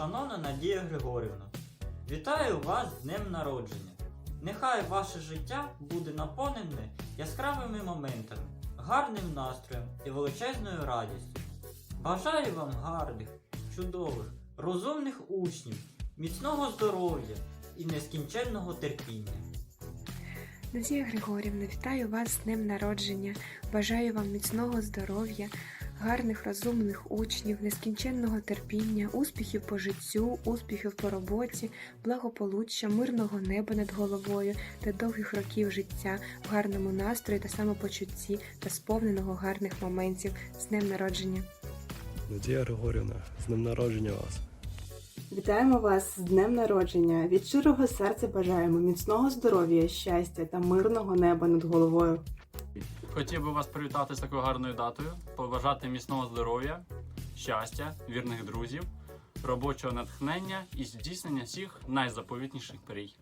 шановна Надія Григорівна, вітаю вас з днем народження. Нехай ваше життя буде наповнене яскравими моментами, гарним настроєм і величезною радістю. Бажаю вам гарних, чудових, розумних учнів, міцного здоров'я і нескінченного терпіння. Надія Григорівна, вітаю вас з днем народження. Бажаю вам міцного здоров'я, гарних розумних учнів, нескінченного терпіння, успіхів по життю, успіхів по роботі, благополуччя, мирного неба над головою та довгих років життя в гарному настрої та самопочутті та сповненого гарних моментів з днем народження. Надія Григорівна, з днем народження вас. Вітаємо вас з днем народження. Від щирого серця бажаємо міцного здоров'я, щастя та мирного неба над головою. Хотів би вас привітати з такою гарною датою, побажати міцного здоров'я, щастя, вірних друзів, робочого натхнення і здійснення всіх найзаповітніших мрій.